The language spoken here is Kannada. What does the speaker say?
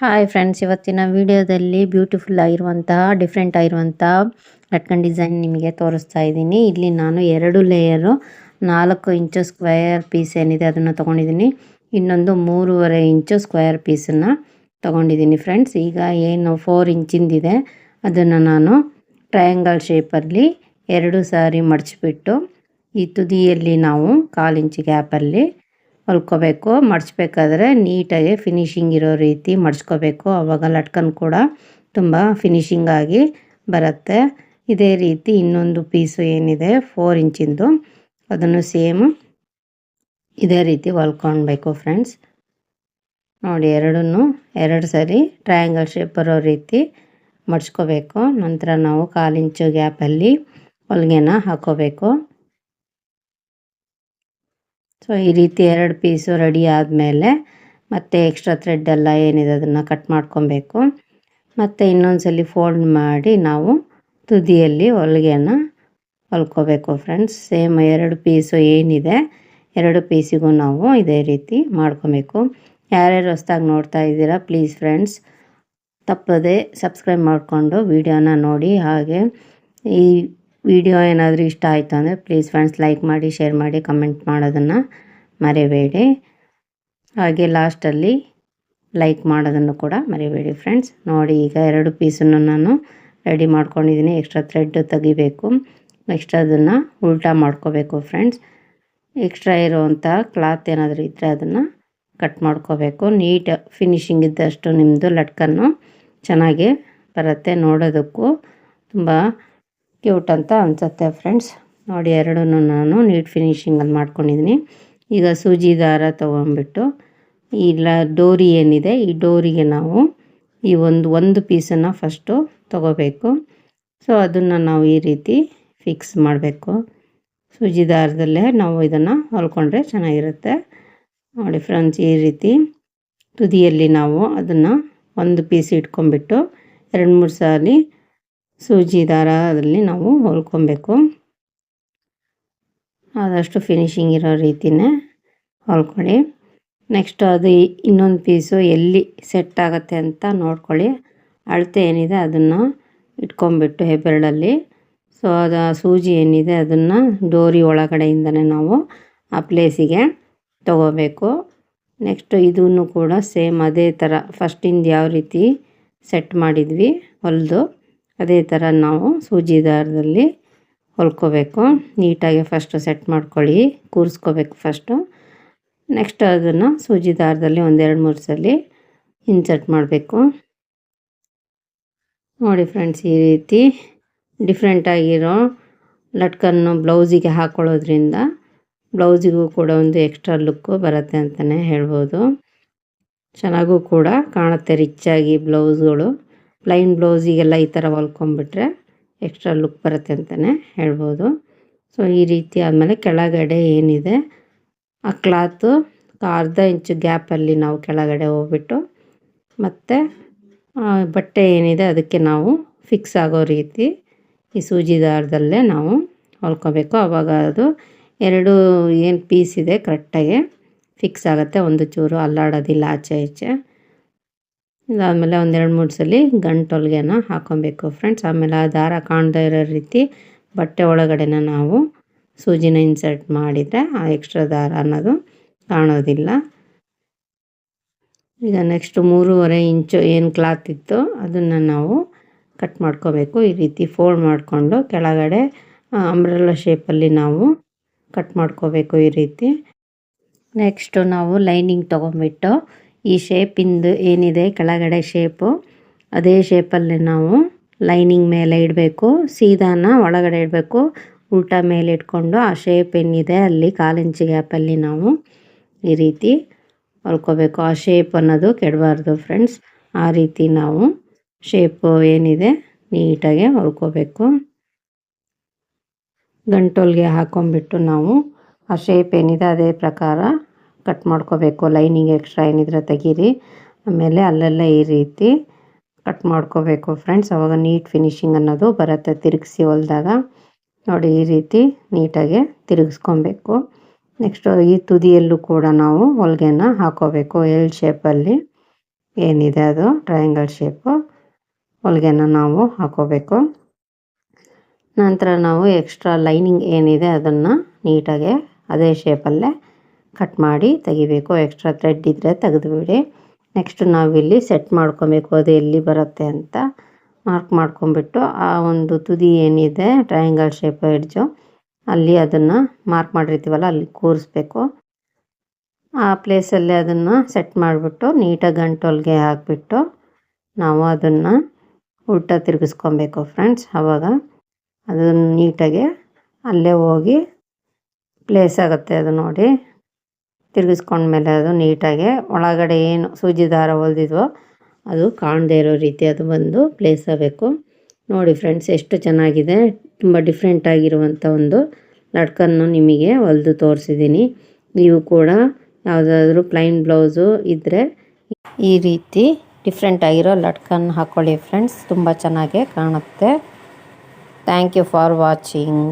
ಹಾಯ್ ಫ್ರೆಂಡ್ಸ್ ಇವತ್ತಿನ ವಿಡಿಯೋದಲ್ಲಿ ಬ್ಯೂಟಿಫುಲ್ ಆಗಿರುವಂತಹ ಡಿಫ್ರೆಂಟ್ ಆಗಿರುವಂತಹ ಲಟ್ಕನ್ ಡಿಸೈನ್ ನಿಮಗೆ ತೋರಿಸ್ತಾ ಇದ್ದೀನಿ. ಇಲ್ಲಿ ನಾನು ಎರಡು ಲೇಯರು ನಾಲ್ಕು ಇಂಚು ಸ್ಕ್ವೇರ್ ಪೀಸ್ ಏನಿದೆ ಅದನ್ನು ತೊಗೊಂಡಿದ್ದೀನಿ. ಇನ್ನೊಂದು ಮೂರುವರೆ ಇಂಚು ಸ್ಕ್ವೇರ್ ಪೀಸನ್ನು ತೊಗೊಂಡಿದ್ದೀನಿ ಫ್ರೆಂಡ್ಸ್ ಈಗ ಏನು ಫೋರ್ ಇಂಚಿಂದಿದೆ ಅದನ್ನು ನಾನು ಟ್ರಯಾಂಗಲ್ ಶೇಪಲ್ಲಿ ಎರಡು ಸಾರಿ ಮಡಚಿಬಿಟ್ಟು, ಈ ತುದಿಯಲ್ಲಿ ನಾವು ಕಾಲು ಇಂಚು ಗ್ಯಾಪಲ್ಲಿ ಹೊಲ್ಕೋಬೇಕು. ಮಡ್ಚ್ಬೇಕಾದ್ರೆ ನೀಟಾಗಿ ಫಿನಿಶಿಂಗ್ ಇರೋ ರೀತಿ ಮಡ್ಚ್ಕೋಬೇಕು. ಆವಾಗ ಲಟ್ಕನ್ ಕೂಡ ತುಂಬ ಫಿನಿಶಿಂಗ್ ಆಗಿ ಬರುತ್ತೆ. ಇದೇ ರೀತಿ ಇನ್ನೊಂದು ಪೀಸು ಏನಿದೆ ಫೋರ್ ಇಂಚಿಂದು. ಅದನ್ನು ಸೇಮ್ ಇದೇ ರೀತಿ ಹೊಲ್ಕೊಳ್ಬೇಕು ಫ್ರೆಂಡ್ಸ್ ನೋಡಿ, ಎರಡನ್ನು, ಎರಡು ಸರಿ ಟ್ರಯಾಂಗಲ್ ಶೇಪ್ ಬರೋ ರೀತಿ ಮಡ್ಚ್ಕೋಬೇಕು. ನಂತರ ನಾವು ಕಾಲಿಂಚು ಗ್ಯಾಪಲ್ಲಿ ಹೊಲಿಗೆನ ಹಾಕೋಬೇಕು. ಸೊ ಈ ರೀತಿ ಎರಡು ಪೀಸು ರೆಡಿ ಆದಮೇಲೆ ಮತ್ತೆ ಎಕ್ಸ್ಟ್ರಾ ಥ್ರೆಡ್ ಎಲ್ಲ ಏನಿದೆ ಅದನ್ನು ಕಟ್ ಮಾಡ್ಕೊಬೇಕು. ಮತ್ತು ಇನ್ನೊಂದು ಫೋಲ್ಡ್ ಮಾಡಿ ನಾವು ತುದಿಯಲ್ಲಿ ಹೊಲಿಗೆನ ಹೊಲ್ಕೋಬೇಕು ಫ್ರೆಂಡ್ಸ್ ಸೇಮ್ ಎರಡು ಪೀಸು ಏನಿದೆ, ಎರಡು ಪೀಸಿಗೂ ನಾವು ಇದೇ ರೀತಿ ಮಾಡ್ಕೊಬೇಕು. ಯಾರ್ಯಾರು ಹೊಸ್ದಾಗಿ ನೋಡ್ತಾ ಇದ್ದೀರಾ ಪ್ಲೀಸ್ ಫ್ರೆಂಡ್ಸ್ ತಪ್ಪದೆ ಸಬ್ಸ್ಕ್ರೈಬ್ ಮಾಡಿಕೊಂಡು ವಿಡಿಯೋನ ನೋಡಿ. ಹಾಗೆ ಈ ವಿಡಿಯೋ ಏನಾದರೂ ಇಷ್ಟ ಆಯಿತು ಅಂದರೆ ಪ್ಲೀಸ್ ಫ್ರೆಂಡ್ಸ್ ಲೈಕ್ ಮಾಡಿ ಶೇರ್ ಮಾಡಿ ಕಮೆಂಟ್ ಮಾಡೋದನ್ನು ಮರಿಬೇಡಿ. ಹಾಗೆ ಲಾಸ್ಟಲ್ಲಿ ಲೈಕ್ ಮಾಡೋದನ್ನು ಕೂಡ ಮರಿಬೇಡಿ ಫ್ರೆಂಡ್ಸ್ ನೋಡಿ ಈಗ ಎರಡು ಪೀಸನ್ನು ನಾನು ರೆಡಿ ಮಾಡ್ಕೊಂಡಿದ್ದೀನಿ. ಎಕ್ಸ್ಟ್ರಾ ಥ್ರೆಡ್ ತೆಗಿಬೇಕು. ನೆಕ್ಸ್ಟ್ ಅದನ್ನು ಉಲ್ಟಾ ಮಾಡ್ಕೋಬೇಕು ಫ್ರೆಂಡ್ಸ್ ಎಕ್ಸ್ಟ್ರಾ ಇರುವಂಥ ಕ್ಲಾತ್ ಏನಾದರೂ ಇದ್ದರೆ ಅದನ್ನು ಕಟ್ ಮಾಡ್ಕೋಬೇಕು. ನೀಟ್ ಫಿನಿಶಿಂಗ್ ಇದ್ದಷ್ಟು ನಿಮ್ಮದು ಲಟ್ಕನ್ನು ಚೆನ್ನಾಗಿ ಬರುತ್ತೆ ನೋಡೋದಕ್ಕೂ. ತುಂಬ ಕ್ಯೂಟ್ ಅಂತ ಅನಿಸುತ್ತೆ ಫ್ರೆಂಡ್ಸ್ ನೋಡಿ ಎರಡೂ ನಾನು ನೀಟ್ ಫಿನಿಶಿಂಗಲ್ಲಿ ಮಾಡ್ಕೊಂಡಿದ್ದೀನಿ ಈಗ ಸೂಜಿ ದಾರ ತೊಗೊಂಡ್ಬಿಟ್ಟು ಇಲ್ಲ, ಡೋರಿ ಏನಿದೆ, ಈ ಡೋರಿಗೆ ನಾವು ಈ ಒಂದು ಒಂದು ಪೀಸನ್ನು ಫಸ್ಟು ತಗೋಬೇಕು. ಸೊ ಅದನ್ನು ನಾವು ಈ ರೀತಿ ಫಿಕ್ಸ್ ಮಾಡಬೇಕು. ಸೂಜಿ ದಾರದಲ್ಲೇ ನಾವು ಇದನ್ನು ಹೊಲ್ಕೊಂಡ್ರೆ ಚೆನ್ನಾಗಿರುತ್ತೆ. ನೋಡಿ ಫ್ರೆಂಡ್ಸ್ ಈ ರೀತಿ ತುದಿಯಲ್ಲಿ ನಾವು ಅದನ್ನು ಒಂದು ಪೀಸ್ ಇಟ್ಕೊಂಡ್ಬಿಟ್ಟು, ಎರಡು ಮೂರು ಸಾರಿ ಸೂಜಿ ದಾರದಲ್ಲಿ ನಾವು ಹೊಲ್ಕೊಬೇಕು. ಆದಷ್ಟು ಫಿನಿಶಿಂಗ್ ಇರೋ ರೀತಿಯೇ ಹೊಲ್ಕೊಳ್ಳಿ. ನೆಕ್ಸ್ಟ್ ಅದು ಇನ್ನೊಂದು ಪೀಸು ಎಲ್ಲಿ ಸೆಟ್ ಆಗುತ್ತೆ ಅಂತ ನೋಡ್ಕೊಳ್ಳಿ. ಅಳತೆ ಏನಿದೆ ಅದನ್ನು ಇಟ್ಕೊಂಬಿಟ್ಟು ಹೆಬ್ಬೆರಳಲ್ಲಿ. ಸೊ ಅದು ಆ ಸೂಜಿ ಏನಿದೆ ಅದನ್ನು ಡೋರಿ ಒಳಗಡೆಯಿಂದನೇ ನಾವು ಆ ಪ್ಲೇಸಿಗೆ ತಗೋಬೇಕು. ನೆಕ್ಸ್ಟ್ ಇದನ್ನು ಕೂಡ ಸೇಮ್ ಅದೇ ಥರ ಫಸ್ಟಿಂದ ಯಾವ ರೀತಿ ಸೆಟ್ ಮಾಡಿದ್ವಿ ಹೊಲಿದು. ಅದೇ ಥರ ನಾವು ಸೂಜಿ ದಾರದಲ್ಲಿ ಹೊಲ್ಕೋಬೇಕು. ನೀಟಾಗಿ ಫಸ್ಟು ಸೆಟ್ ಮಾಡ್ಕೊಳ್ಳಿ, ಕೂರಿಸ್ಕೋಬೇಕು ಫಸ್ಟು ನೆಕ್ಸ್ಟ್ ಅದನ್ನು ಸೂಜಿ ದಾರದಲ್ಲಿ ಒಂದೆರಡು ಮೂರು ಸಲ ಇನ್ಸರ್ಟ್ ಮಾಡಬೇಕು. ನೋಡಿ ಫ್ರೆಂಡ್ಸ್ ಈ ರೀತಿ ಡಿಫ್ರೆಂಟಾಗಿರೋ ಲಟ್ಕನ್ನು ಬ್ಲೌಸಿಗೆ ಹಾಕ್ಕೊಳ್ಳೋದ್ರಿಂದ ಬ್ಲೌಸಿಗೂ ಕೂಡ ಒಂದು ಎಕ್ಸ್ಟ್ರಾ ಲುಕ್ಕು ಬರುತ್ತೆ ಅಂತಲೇ ಹೇಳ್ಬೋದು. ಚೆನ್ನಾಗೂ ಕೂಡ ಕಾಣುತ್ತೆ ರಿಚ್ಚಾಗಿ ಬ್ಲೌಸ್ಗಳು. ಪ್ಲೈನ್ ಬ್ಲೌಸಿಗೆಲ್ಲ ಈ ಥರ ಹೊಲ್ಕೊಂಬಿಟ್ರೆ ಎಕ್ಸ್ಟ್ರಾ ಲುಕ್ ಬರುತ್ತೆ ಅಂತಲೇ ಹೇಳ್ಬೋದು. ಸೊ ಈ ರೀತಿ ಆದಮೇಲೆ ಕೆಳಗಡೆ ಏನಿದೆ, ಆ ಕ್ಲಾತು ಅರ್ಧ ಇಂಚು ಗ್ಯಾಪಲ್ಲಿ ನಾವು ಕೆಳಗಡೆ ಹೋಗ್ಬಿಟ್ಟು ಮತ್ತು ಬಟ್ಟೆ ಏನಿದೆ ಅದಕ್ಕೆ ನಾವು ಫಿಕ್ಸ್ ಆಗೋ ರೀತಿ ಈ ಸೂಜಿ ದಾರದಲ್ಲೇ ನಾವು ಹೊಲ್ಕೋಬೇಕು. ಆವಾಗ ಅದು ಎರಡು ಏನು ಪೀಸ್ ಇದೆ ಕರೆಕ್ಟಾಗಿ ಫಿಕ್ಸ್ ಆಗುತ್ತೆ. ಒಂದು ಚೂರು ಅಲ್ಲಾಡೋದಿಲ್ಲ ಆಚೆ ಈಚೆ. ಇದಾದಮೇಲೆ ಒಂದೆರಡು ಮೂರು ಸಲ ಗಂಟು ಹೊಲಿಗೆನ ಹಾಕೊಬೇಕು ಫ್ರೆಂಡ್ಸ್. ಆಮೇಲೆ ಆ ದಾರ ಕಾಣದೇ ಇರೋ ರೀತಿ ಬಟ್ಟೆ ಒಳಗಡೆನ ನಾವು ಸೂಜಿನ ಇನ್ಸರ್ಟ್ ಮಾಡಿದರೆ ಆ ಎಕ್ಸ್ಟ್ರಾ ದಾರ ಅನ್ನೋದು ಕಾಣೋದಿಲ್ಲ. ಈಗ ನೆಕ್ಸ್ಟ್ ಮೂರುವರೆ ಇಂಚು ಏನು ಕ್ಲಾತ್ ಇತ್ತು ಅದನ್ನು ನಾವು ಕಟ್ ಮಾಡ್ಕೋಬೇಕು. ಈ ರೀತಿ ಫೋಲ್ಡ್ ಮಾಡಿಕೊಂಡು ಕೆಳಗಡೆ ಅಂಬ್ರೆಲ್ಲ ಶೇಪಲ್ಲಿ ನಾವು ಕಟ್ ಮಾಡ್ಕೋಬೇಕು ಈ ರೀತಿ. ನೆಕ್ಸ್ಟು ನಾವು ಲೈನಿಂಗ್ ತೊಗೊಂಬಿಟ್ಟು ಈ ಶೇಪಿಂದು ಏನಿದೆ ಕೆಳಗಡೆ ಶೇಪು. ಅದೇ ಶೇಪಲ್ಲಿ ನಾವು ಲೈನಿಂಗ್ ಮೇಲೆ ಇಡಬೇಕು, ಸೀದಾನ ಒಳಗಡೆ ಇಡಬೇಕು, ಉಲ್ಟಾ ಮೇಲೆ ಇಟ್ಕೊಂಡು ಆ ಶೇಪ್ ಏನಿದೆ ಅಲ್ಲಿ ಕಾಲಿಂಚಿ ಗ್ಯಾಪಲ್ಲಿ ನಾವು ಈ ರೀತಿ ಹೊಲ್ಕೋಬೇಕು. ಆ ಶೇಪ್ ಅನ್ನೋದು ಕೆಡಬಾರ್ದು ಫ್ರೆಂಡ್ಸ್. ಆ ರೀತಿ ನಾವು ಶೇಪು ಏನಿದೆ ನೀಟಾಗಿ ಹೊಲ್ಕೋಬೇಕು. ಗಂಟೋಲ್ಗೆ ಹಾಕೊಂಬಿಟ್ಟು ನಾವು ಆ ಶೇಪ್ ಏನಿದೆ ಅದೇ ಪ್ರಕಾರ ಕಟ್ ಮಾಡ್ಕೋಬೇಕು. ಲೈನಿಂಗ್ ಎಕ್ಸ್ಟ್ರಾ ಏನಿದ್ರೆ ತೆಗೀರಿ. ಆಮೇಲೆ ಅಲ್ಲೆಲ್ಲ ಈ ರೀತಿ ಕಟ್ ಮಾಡ್ಕೋಬೇಕು ಫ್ರೆಂಡ್ಸ್. ಅವಾಗ ನೀಟ್ ಫಿನಿಶಿಂಗ್ ಅನ್ನೋದು ಬರುತ್ತೆ ತಿರುಗಿಸಿ ಹೊಲ್ದಾಗ. ನೋಡಿ ಈ ರೀತಿ ನೀಟಾಗಿ ತಿರುಗಿಸ್ಕೊಬೇಕು. ನೆಕ್ಸ್ಟು ಈ ತುದಿಯಲ್ಲೂ ಕೂಡ ನಾವು ಹೊಲ್ಗೆನ ಹಾಕೋಬೇಕು. ಎಲ್ ಶೇಪಲ್ಲಿ ಏನಿದೆ ಅದು? ಟ್ರಯಾಂಗಲ್ ಶೇಪು ಹೊಲ್ಗೆನ ನಾವು ಹಾಕೋಬೇಕು. ನಂತರ ನಾವು ಎಕ್ಸ್ಟ್ರಾ ಲೈನಿಂಗ್ ಏನಿದೆ ಅದನ್ನು ನೀಟಾಗೆ ಅದೇ ಶೇಪಲ್ಲೇ ಕಟ್ ಮಾಡಿ ತೆಗಿಬೇಕು. ಎಕ್ಸ್ಟ್ರಾ ಥ್ರೆಡ್ ಇದ್ದರೆ ತೆಗೆದುಬಿಡಿ. ನೆಕ್ಸ್ಟ್ ನಾವಿಲ್ಲಿ ಸೆಟ್ ಮಾಡ್ಕೊಬೇಕು. ಅದು ಎಲ್ಲಿ ಬರುತ್ತೆ ಅಂತ ಮಾರ್ಕ್ ಮಾಡ್ಕೊಂಬಿಟ್ಟು ಆ ಒಂದು ತುದಿ ಏನಿದೆ ಟ್ರಯಾಂಗಲ್ ಶೇಪ್ ಎಡ್ಜು ಅಲ್ಲಿ ಅದನ್ನು ಮಾರ್ಕ್ ಮಾಡಿರ್ತೀವಲ್ಲ, ಅಲ್ಲಿ ಕೂರಿಸ್ಬೇಕು. ಆ ಪ್ಲೇಸಲ್ಲಿ ಅದನ್ನು ಸೆಟ್ ಮಾಡಿಬಿಟ್ಟು ನೀಟಾಗಿ ಗಂಟೊಲ್ಗೆ ಹಾಕಿಬಿಟ್ಟು ನಾವು ಅದನ್ನು ಉಲ್ಟ ತಿರುಗಿಸ್ಕೊಬೇಕು ಫ್ರೆಂಡ್ಸ್ ಆವಾಗ ಅದನ್ನು ನೀಟಾಗಿ ಅಲ್ಲೇ ಹೋಗಿ ಪ್ಲೇಸ್ ಆಗುತ್ತೆ ಅದು ನೋಡಿ. ತಿರುಗಿಸ್ಕೊಂಡ್ಮೇಲೆ ಅದು ನೀಟಾಗಿ ಒಳಗಡೆ ಏನು ಸೂಜಿ ದಾರ ಹೊಲ್ದಿದ್ವೋ ಅದು ಕಾಣದೇ ಇರೋ ರೀತಿ ಅದು ಬಂದು ಪ್ಲೇಸ್ ಆಗಬೇಕು. ನೋಡಿ ಫ್ರೆಂಡ್ಸ್ ಎಷ್ಟು ಚೆನ್ನಾಗಿದೆ. ತುಂಬ ಡಿಫ್ರೆಂಟ್ ಆಗಿರುವಂಥ ಒಂದು ಲಟ್ಕನ್ನು ನಿಮಗೆ ಹೊಲಿದು ತೋರಿಸಿದ್ದೀನಿ. ನೀವು ಕೂಡ ಯಾವುದಾದ್ರೂ ಪ್ಲೈನ್ ಬ್ಲೌಸು ಇದ್ದರೆ ಈ ರೀತಿ ಡಿಫ್ರೆಂಟ್ ಆಗಿರೋ ಹಾಕ್ಕೊಳ್ಳಿ ಫ್ರೆಂಡ್ಸ್ ತುಂಬ ಚೆನ್ನಾಗೇ ಕಾಣುತ್ತೆ. Thank you for watching